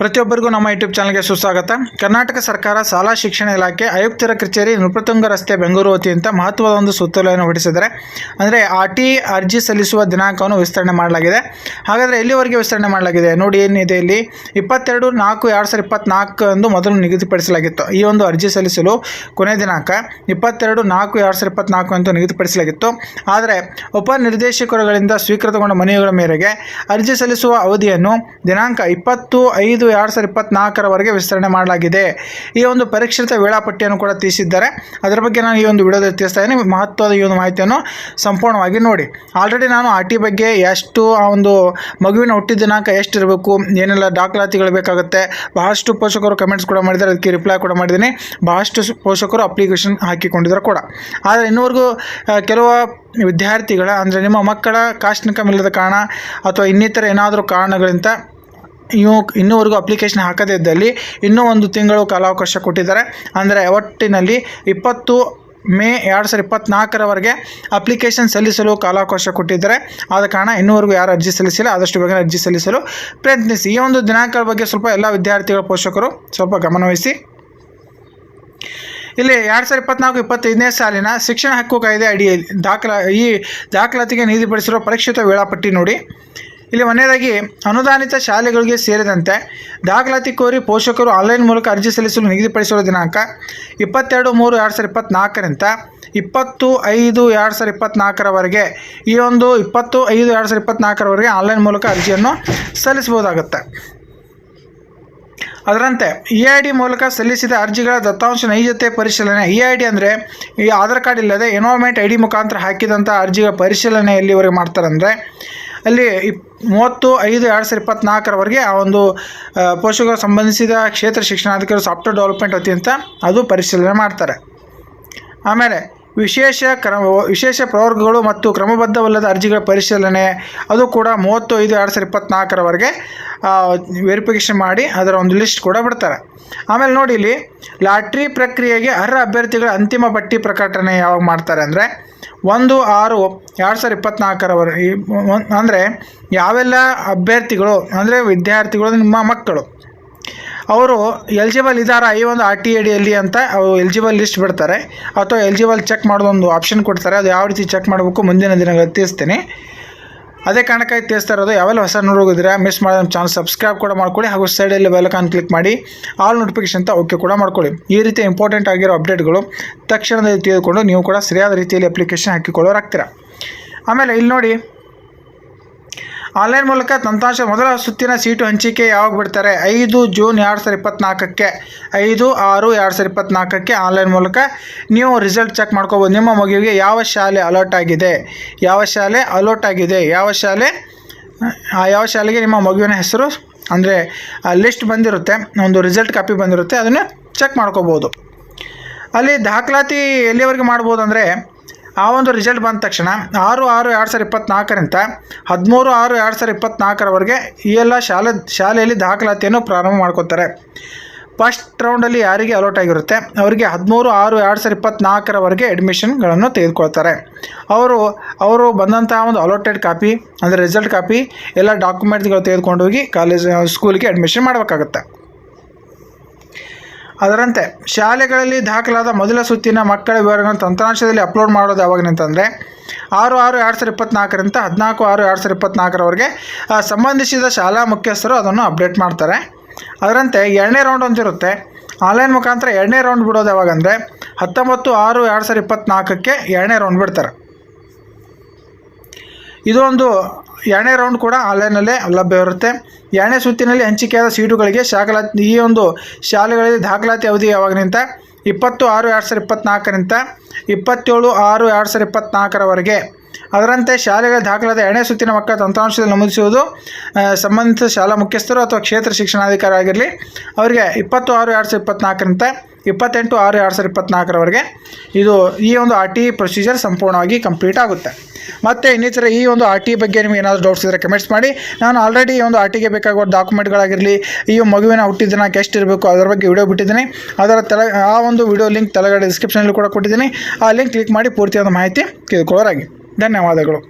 ಪ್ರತಿಯೊಬ್ಬರಿಗೂ ನಮ್ಮ ಯೂಟ್ಯೂಬ್ ಚಾನಲ್ಗೆ ಸುಸ್ವಾಗತ. ಕರ್ನಾಟಕ ಸರ್ಕಾರ ಶಾಲಾ ಶಿಕ್ಷಣ ಇಲಾಖೆ ಆಯುಕ್ತರ ಕಚೇರಿ ನೃಪತುಂಗ ರಸ್ತೆ ಬೆಂಗಳೂರು ವತಿಯಿಂದ ಮಹತ್ವದ ಒಂದು ಸುತ್ತೋಲೆಯನ್ನು ಹೊರಡಿಸಿದ್ದಾರೆ. ಅಂದರೆ ಆ ಟಿ ಅರ್ಜಿ ಸಲ್ಲಿಸುವ ದಿನಾಂಕವನ್ನು ವಿಸ್ತರಣೆ ಮಾಡಲಾಗಿದೆ. ಹಾಗಾದರೆ ಎಲ್ಲಿವರೆಗೆ ವಿಸ್ತರಣೆ ಮಾಡಲಾಗಿದೆ? ನೋಡಿ ಏನಿದೆ ಇಲ್ಲಿ. ಇಪ್ಪತ್ತೆರಡು ನಾಲ್ಕು ಎರಡು ಸಾವಿರದ ಇಪ್ಪತ್ತ್ನಾಲ್ಕು ಎಂದು ಮೊದಲು ನಿಗದಿಪಡಿಸಲಾಗಿತ್ತು. ಈ ಒಂದು ಅರ್ಜಿ ಸಲ್ಲಿಸಲು ಕೊನೆ ದಿನಾಂಕ ಇಪ್ಪತ್ತೆರಡು ನಾಲ್ಕು ಎರಡು ಸಾವಿರದ ಇಪ್ಪತ್ನಾಲ್ಕು ಅಂತ ನಿಗದಿಪಡಿಸಲಾಗಿತ್ತು. ಆದರೆ ಉಪನಿರ್ದೇಶಕರುಗಳಿಂದ ಸ್ವೀಕೃತಗೊಂಡ ಮನವಿಗಳ ಮೇರೆಗೆ ಅರ್ಜಿ ಸಲ್ಲಿಸುವ ಅವಧಿಯನ್ನು ದಿನಾಂಕ ಇಪ್ಪತ್ತು ಐದು ಎರಡು ಸಾವಿರದ ಇಪ್ಪತ್ನಾಲ್ಕರವರೆಗೆ ವಿಸ್ತರಣೆ ಮಾಡಲಾಗಿದೆ. ಈ ಒಂದು ಪರೀಕ್ಷಿತ ವೇಳಾಪಟ್ಟಿಯನ್ನು ಕೂಡ ತಿಳಿಸಿದ್ದಾರೆ ಅದರ ಬಗ್ಗೆ ನಾನು ಈ ಒಂದು ವಿಡಿಯೋದಲ್ಲಿ ತಿಳಿಸ್ತಾ ಇದ್ದೀನಿ. ಮಹತ್ವದ ಈ ಒಂದು ಮಾಹಿತಿಯನ್ನು ಸಂಪೂರ್ಣವಾಗಿ ನೋಡಿ. ಆಲ್ರೆಡಿ ನಾನು ಆರ್ ಟಿ ಬಗ್ಗೆ ಎಷ್ಟು ಆ ಒಂದು ಮಗುವಿನ ಹುಟ್ಟಿದ ದಿನಾಂಕ ಎಷ್ಟಿರಬೇಕು, ಏನೆಲ್ಲ ದಾಖಲಾತಿಗಳು ಬೇಕಾಗುತ್ತೆ, ಬಹಳಷ್ಟು ಪೋಷಕರು ಕಮೆಂಟ್ಸ್ ಕೂಡ ಮಾಡಿದ್ದಾರೆ. ಅದಕ್ಕೆ ರಿಪ್ಲೈ ಕೂಡ ಮಾಡಿದ್ದೀನಿ. ಬಹಳಷ್ಟು ಪೋಷಕರು ಅಪ್ಲಿಕೇಶನ್ ಹಾಕಿಕೊಂಡಿದ್ದಾರೆ ಕೂಡ. ಆದರೆ ಇನ್ನೂವರೆಗೂ ಕೆಲವು ವಿದ್ಯಾರ್ಥಿಗಳ, ಅಂದರೆ ನಿಮ್ಮ ಮಕ್ಕಳ ಕಾಸ್ಟ್ ಇನ್ಕಮ್ ಇಲ್ಲದ ಕಾರಣ ಅಥವಾ ಇನ್ನಿತರ ಏನಾದರೂ ಕಾರಣಗಳಿಂದ ಇವು ಇನ್ನೂವರೆಗೂ ಅಪ್ಲಿಕೇಶನ್ ಹಾಕದೇ ಇದ್ದಲ್ಲಿ ಇನ್ನೂ ಒಂದು ತಿಂಗಳು ಕಾಲಾವಕಾಶ ಕೊಟ್ಟಿದ್ದಾರೆ. ಅಂದರೆ ಒಟ್ಟಿನಲ್ಲಿ ಇಪ್ಪತ್ತು ಮೇ ಎರಡು ಸಾವಿರದ ಇಪ್ಪತ್ತ್ನಾಲ್ಕರವರೆಗೆ ಅಪ್ಲಿಕೇಶನ್ ಸಲ್ಲಿಸಲು ಕಾಲಾವಕಾಶ ಕೊಟ್ಟಿದ್ದಾರೆ. ಆದ ಕಾರಣ ಇನ್ನೂವರೆಗೂ ಯಾರು ಅರ್ಜಿ ಸಲ್ಲಿಸಿಲ್ಲ, ಆದಷ್ಟು ಬೇಗನೆ ಅರ್ಜಿ ಸಲ್ಲಿಸಲು ಪ್ರಯತ್ನಿಸಿ. ಈ ಒಂದು ದಿನಾಂಕದ ಬಗ್ಗೆ ಸ್ವಲ್ಪ ಎಲ್ಲ ವಿದ್ಯಾರ್ಥಿಗಳ ಪೋಷಕರು ಸ್ವಲ್ಪ ಗಮನವಹಿಸಿ ಇಲ್ಲಿ ಎರಡು ಸಾವಿರದ ಇಪ್ಪತ್ನಾಲ್ಕು ಇಪ್ಪತ್ತೈದನೇ ಸಾಲಿನ ಶಿಕ್ಷಣ ಹಕ್ಕು ಕಾಯ್ದೆ ಅಡಿಯಲ್ಲಿ ದಾಖಲಾ ಈ ದಾಖಲಾತಿಗೆ ನಿಗದಿಪಡಿಸಿರುವ ಪರೀಕ್ಷಿತ ವೇಳಾಪಟ್ಟಿ ನೋಡಿ. ಇಲ್ಲಿ ಮನೆಯದಾಗಿ ಅನುದಾನಿತ ಶಾಲೆಗಳಿಗೆ ಸೇರಿದಂತೆ ದಾಖಲಾತಿ ಕೋರಿ ಪೋಷಕರು ಆನ್ಲೈನ್ ಮೂಲಕ ಅರ್ಜಿ ಸಲ್ಲಿಸಲು ನಿಗದಿಪಡಿಸಿರುವ ದಿನಾಂಕ ಇಪ್ಪತ್ತೆರಡು ಮೂರು ಎರಡು ಸಾವಿರದ ಇಪ್ಪತ್ನಾಲ್ಕರಿಂದ ಇಪ್ಪತ್ತು ಐದು ಎರಡು ಸಾವಿರದ ಇಪ್ಪತ್ನಾಲ್ಕರವರೆಗೆ, ಈ ಒಂದು ಇಪ್ಪತ್ತು ಐದು ಎರಡು ಸಾವಿರದ ಇಪ್ಪತ್ನಾಲ್ಕರವರೆಗೆ ಆನ್ಲೈನ್ ಮೂಲಕ ಅರ್ಜಿಯನ್ನು ಸಲ್ಲಿಸಬಹುದಾಗುತ್ತೆ. ಅದರಂತೆ, ಇ ಐ ಡಿ ಮೂಲಕ ಸಲ್ಲಿಸಿದ ಅರ್ಜಿಗಳ ದತ್ತಾಂಶ ನೈಜತೆ ಪರಿಶೀಲನೆ, ಇ ಐ ಡಿ ಅಂದರೆ ಈ ಆಧಾರ್ ಕಾರ್ಡ್ ಇಲ್ಲದೆ ಎನ್ವೈರ್ಮೆಂಟ್ ಐ ಡಿ ಮುಖಾಂತರ ಹಾಕಿದಂಥ ಅರ್ಜಿಗಳ ಪರಿಶೀಲನೆ ಎಲ್ಲಿವರೆಗೆ ಮಾಡ್ತಾರಂದರೆ ಅಲ್ಲಿ ಇಪ್ ಮೂವತ್ತು ಐದು ಎರಡು ಸಾವಿರದ ಇಪ್ಪತ್ನಾಲ್ಕರವರೆಗೆ ಆ ಒಂದು ಪೋಷಕರು ಸಂಬಂಧಿಸಿದ ಕ್ಷೇತ್ರ ಶಿಕ್ಷಣಾಧಿಕಾರಿ ಸಾಫ್ಟ್ವೇರ್ ಡೆವಲಪ್ಮೆಂಟ್ ವತಿಯಿಂದ ಅದು ಪರಿಶೀಲನೆ ಮಾಡ್ತಾರೆ. ಆಮೇಲೆ ವಿಶೇಷ ಕ್ರಮ, ವಿಶೇಷ ಪ್ರವರ್ಗಗಳು ಮತ್ತು ಕ್ರಮಬದ್ಧವಲ್ಲದ ಅರ್ಜಿಗಳ ಪರಿಶೀಲನೆ, ಅದು ಕೂಡ ಮೂವತ್ತು ಐದು ಎರಡು ಸಾವಿರದ ಇಪ್ಪತ್ನಾಲ್ಕರವರೆಗೆ ವೆರಿಫಿಕೇಷನ್ ಮಾಡಿ ಅದರ ಒಂದು ಲಿಸ್ಟ್ ಕೂಡ ಬಿಡ್ತಾರೆ. ಆಮೇಲೆ ನೋಡಿ ಇಲ್ಲಿ, ಲಾಟ್ರಿ ಪ್ರಕ್ರಿಯೆಗೆ ಅರ್ಹ ಅಭ್ಯರ್ಥಿಗಳ ಅಂತಿಮ ಪಟ್ಟಿ ಪ್ರಕಟಣೆ ಯಾವಾಗ ಮಾಡ್ತಾರೆ ಅಂದರೆ ಒಂದು ಆರು ಎರಡು ಸಾವಿರದ ಇಪ್ಪತ್ನಾಲ್ಕರವರೆಗೆ ಅಂದರೆ ಯಾವೆಲ್ಲ ಅಭ್ಯರ್ಥಿಗಳು, ಅಂದರೆ ವಿದ್ಯಾರ್ಥಿಗಳು, ನಿಮ್ಮ ಮಕ್ಕಳು? ಅವರು ಎಲಿಜಿಬಲ್ ಇದ್ದಾರಾ ಈ ಒಂದು ಆರ್ ಟಿ ಅಡಿಯಲ್ಲಿ ಅಂತ ಅವರು ಎಲಿಜಿಬಲ್ ಲಿಸ್ಟ್ ಬಿಡ್ತಾರೆ. ಅಥವಾ ಎಲಿಜಿಬಲ್ ಚೆಕ್ ಮಾಡೋದೊಂದು ಆಪ್ಷನ್ ಕೊಡ್ತಾರೆ. ಅದು ಯಾವ ರೀತಿ ಚೆಕ್ ಮಾಡಬೇಕು ಮುಂದಿನ ದಿನಗಳಲ್ಲಿ ತಿಳಿಸ್ತೀನಿ. ಅದೇ ಕಾರಣಕ್ಕಾಗಿ ತಿಳಿಸ್ತಾ ಇರೋದು, ಯಾವೆಲ್ಲ ಹೊಸ ನೋಡೋಗಿದ್ರೆ ಮಿಸ್ ಮಾಡಿದ ಚಾನಲ್ ಸಬ್ಸ್ಕ್ರೈಬ್ ಕೂಡ ಮಾಡ್ಕೊಳ್ಳಿ, ಹಾಗೂ ಸೈಡಲ್ಲಿ ಬೆಲಕಾನ್ ಕ್ಲಿಕ್ ಮಾಡಿ ಆಲ್ ನೋಟಿಫಿಕೇಶನ್ ಅಂತ ಓಕೆ ಕೂಡ ಮಾಡ್ಕೊಳ್ಳಿ. ಈ ರೀತಿ ಇಂಪಾರ್ಟೆಂಟ್ ಆಗಿರೋ ಅಪ್ಡೇಟ್ಗಳು ತಕ್ಷಣದಲ್ಲಿ ತಿಳಿದುಕೊಂಡು ನೀವು ಕೂಡ ಸರಿಯಾದ ರೀತಿಯಲ್ಲಿ ಅಪ್ಲಿಕೇಶನ್ ಹಾಕಿಕೊಳ್ಳೋರಾಗ್ತೀರ. ಆಮೇಲೆ ಇಲ್ಲಿ ನೋಡಿ ಆನ್ಲೈನ್ ಮೂಲಕ ತಂತ್ರಾಂಶ ಮೊದಲ ಸುತ್ತಿನ ಸೀಟು ಹಂಚಿಕೆ ಯಾವಾಗ ಬಿಡ್ತಾರೆ? ಐದು ಜೂನ್ ಎರಡು ಸಾವಿರದ ಇಪ್ಪತ್ನಾಲ್ಕಕ್ಕೆ. ಐದು ಆರು ಎರಡು ಸಾವಿರದ ಇಪ್ಪತ್ನಾಲ್ಕಕ್ಕೆ ಆನ್ಲೈನ್ ಮೂಲಕ ನೀವು ರಿಸಲ್ಟ್ ಚೆಕ್ ಮಾಡ್ಕೋಬೋದು. ನಿಮ್ಮ ಮಗುವಿಗೆ ಯಾವ ಶಾಲೆ ಅಲರ್ಟ್ ಆಗಿದೆ? ಯಾವ ಶಾಲೆ ಅಲರ್ಟ್ ಆಗಿದೆ? ಯಾವ ಶಾಲೆ ಯಾವ ಶಾಲೆಗೆ ನಿಮ್ಮ ಮಗುವಿನ ಹೆಸರು, ಅಂದರೆ ಲಿಸ್ಟ್ ಬಂದಿರುತ್ತೆ, ಒಂದು ರಿಸಲ್ಟ್ ಕಾಪಿ ಬಂದಿರುತ್ತೆ, ಅದನ್ನು ಚೆಕ್ ಮಾಡ್ಕೋಬೋದು. ಅಲ್ಲಿ ದಾಖಲಾತಿ ಎಲ್ಲಿವರೆಗೆ ಮಾಡ್ಬೋದು ಅಂದರೆ ಆ ಒಂದು ರಿಸಲ್ಟ್ ಬಂದ ತಕ್ಷಣ ಆರು ಆರು ಎರಡು ಸಾವಿರ ಇಪ್ಪತ್ತ್ನಾಲ್ಕರಿಂದ ಹದಿಮೂರು ಆರು ಎರಡು ಸಾವಿರ ಇಪ್ಪತ್ತ್ನಾಲ್ಕರವರೆಗೆ ಈ ಎಲ್ಲ ಶಾಲೆ, ಶಾಲೆಯಲ್ಲಿ ದಾಖಲಾತಿಯನ್ನು ಪ್ರಾರಂಭ ಮಾಡ್ಕೋತಾರೆ. ಫಸ್ಟ್ ರೌಂಡಲ್ಲಿ ಯಾರಿಗೆ ಅಲೋಟ್ ಆಗಿರುತ್ತೆ? ಅವರಿಗೆ ಹದಿಮೂರು ಆರು ಎರಡು ಸಾವಿರ ಇಪ್ಪತ್ತ್ನಾಲ್ಕರವರೆಗೆ ಅಡ್ಮಿಷನ್ಗಳನ್ನು ತೆಗೆದುಕೊಳ್ತಾರೆ. ಅವರು ಅವರು ಬಂದಂತಹ ಒಂದು ಅಲೋಟೆಡ್ ಕಾಪಿ ಅಂದರೆ ರಿಸಲ್ಟ್ ಕಾಪಿ ಎಲ್ಲ ಡಾಕ್ಯುಮೆಂಟ್ಸ್ಗಳು ತೆಗೆದುಕೊಂಡು ಹೋಗಿ ಕಾಲೇಜ್ ಸ್ಕೂಲಿಗೆ ಅಡ್ಮಿಷನ್ ಮಾಡಬೇಕಾಗುತ್ತೆ. ಅದರಂತೆ, ಶಾಲೆಗಳಲ್ಲಿ ದಾಖಲಾದ ಮೊದಲ ಸುತ್ತಿನ ಮಕ್ಕಳ ವಿವರಗಳನ್ನು ತಂತ್ರಾಂಶದಲ್ಲಿ ಅಪ್ಲೋಡ್ ಮಾಡೋದು ಯಾವಾಗಂತಂದರೆ ಆರು ಆರು ಎರಡು ಸಾವಿರದ ಇಪ್ಪತ್ನಾಲ್ಕರಿಂದ ಹದಿನಾಲ್ಕು ಆರು ಎರಡು ಸಾವಿರದ ಇಪ್ಪತ್ನಾಲ್ಕರವರೆಗೆ ಸಂಬಂಧಿಸಿದ ಶಾಲಾ ಮುಖ್ಯಸ್ಥರು ಅದನ್ನು ಅಪ್ಡೇಟ್ ಮಾಡ್ತಾರೆ. ಅದರಂತೆ, ಎರಡನೇ ರೌಂಡ್ ಒಂದಿರುತ್ತೆ ಆನ್ಲೈನ್ ಮುಖಾಂತರ ಎರಡನೇ ರೌಂಡ್ ಬಿಡೋದು ಯಾವಾಗಂದರೆ ಹತ್ತೊಂಬತ್ತು ಆರು ಎರಡು ಸಾವಿರದ ಇಪ್ಪತ್ನಾಲ್ಕಕ್ಕೆ ಎರಡನೇ ರೌಂಡ್ ಬಿಡ್ತಾರೆ. ಇದೊಂದು ಎರಡನೇ ರೌಂಡ್ ಕೂಡ ಆನ್ಲೈನಲ್ಲೇ ಲಭ್ಯವಿರುತ್ತೆ ಎರಡನೇ ಸುತ್ತಿನಲ್ಲಿ ಹಂಚಿಕೆಯಾದ ಸೀಟುಗಳಿಗೆ ಶಾಖಲಾತಿ ಈ ಒಂದು ಶಾಲೆಗಳಲ್ಲಿ ದಾಖಲಾತಿ ಅವಧಿ ಯಾವಾಗಿನಿಂದ ಇಪ್ಪತ್ತು ಆರು ಎರಡು ಸಾವಿರದ ಇಪ್ಪತ್ತ್ನಾಲ್ಕರಿಂದ ಇಪ್ಪತ್ತೇಳು ಆರು ಎರಡು ಸಾವಿರದ ಇಪ್ಪತ್ತ್ನಾಲ್ಕರವರೆಗೆ ಅದರಂತೆ ಶಾಲೆಗಳ ದಾಖಲಾದ ಎರಡನೇ ಸುತ್ತಿನ ಮಕ್ಕಳ ತಂತ್ರಾಂಶದಲ್ಲಿ ನಮೂದಿಸುವುದು ಸಂಬಂಧಿತ ಶಾಲಾ ಮುಖ್ಯಸ್ಥರು ಅಥವಾ ಕ್ಷೇತ್ರ ಶಿಕ್ಷಣಾಧಿಕಾರಿ ಆಗಿರಲಿ, ಅವರಿಗೆ ಇಪ್ಪತ್ತು ಆರು ಎರಡು ಸಾವಿರದ ಇಪ್ಪತ್ನಾಲ್ಕರಿಂದ ಇಪ್ಪತ್ತೆಂಟು ಆರು ಎರಡು ಸಾವಿರದ ಇಪ್ಪತ್ತ್ನಾಲ್ಕರವರೆಗೆ ಇದು ಈ ಒಂದು ಆರ್ ಟಿ ಪ್ರೊಸೀಜರ್ ಸಂಪೂರ್ಣವಾಗಿ ಕಂಪ್ಲೀಟ್ ಆಗುತ್ತೆ. ಮತ್ತು ಇನ್ನಿತರ ಈ ಒಂದು ಆರ್ ಟಿ ಬಗ್ಗೆ ನಿಮಗೆ ಏನಾದರೂ ಡೌಟ್ಸ್ ಇದ್ದರೆ ಕಮೆಂಟ್ಸ್ ಮಾಡಿ. ನಾನು ಆಲ್ರೆಡಿ ಈ ಒಂದು ಆರ್ ಟಿಗೆ ಬೇಕಾಗುವ ಡಾಕ್ಯುಮೆಂಟ್ಗಳಾಗಿರಲಿ ಈ ಮಗುವಿನ ಹುಟ್ಟಿದ ದಿನಕ್ಕೆ ಎಷ್ಟು ಇರಬೇಕು ಅದರ ಬಗ್ಗೆ ವಿಡಿಯೋ ಬಿಟ್ಟಿದ್ದೀನಿ. ಅದರ ತಲೆ, ಆ ಒಂದು ವಿಡಿಯೋ ಲಿಂಕ್ ತಲೆಗಡೆ ಡಿಸ್ಕ್ರಿಪ್ಷನಲ್ಲಿ ಕೂಡ ಕೊಟ್ಟಿದ್ದೀನಿ. ಆ ಲಿಂಕ್ ಕ್ಲಿಕ್ ಮಾಡಿ ಪೂರ್ತಿಯಾದ ಮಾಹಿತಿ ತಿಳ್ಕೊಳ್ಳೋರಾಗಿ ಧನ್ಯವಾದಗಳು.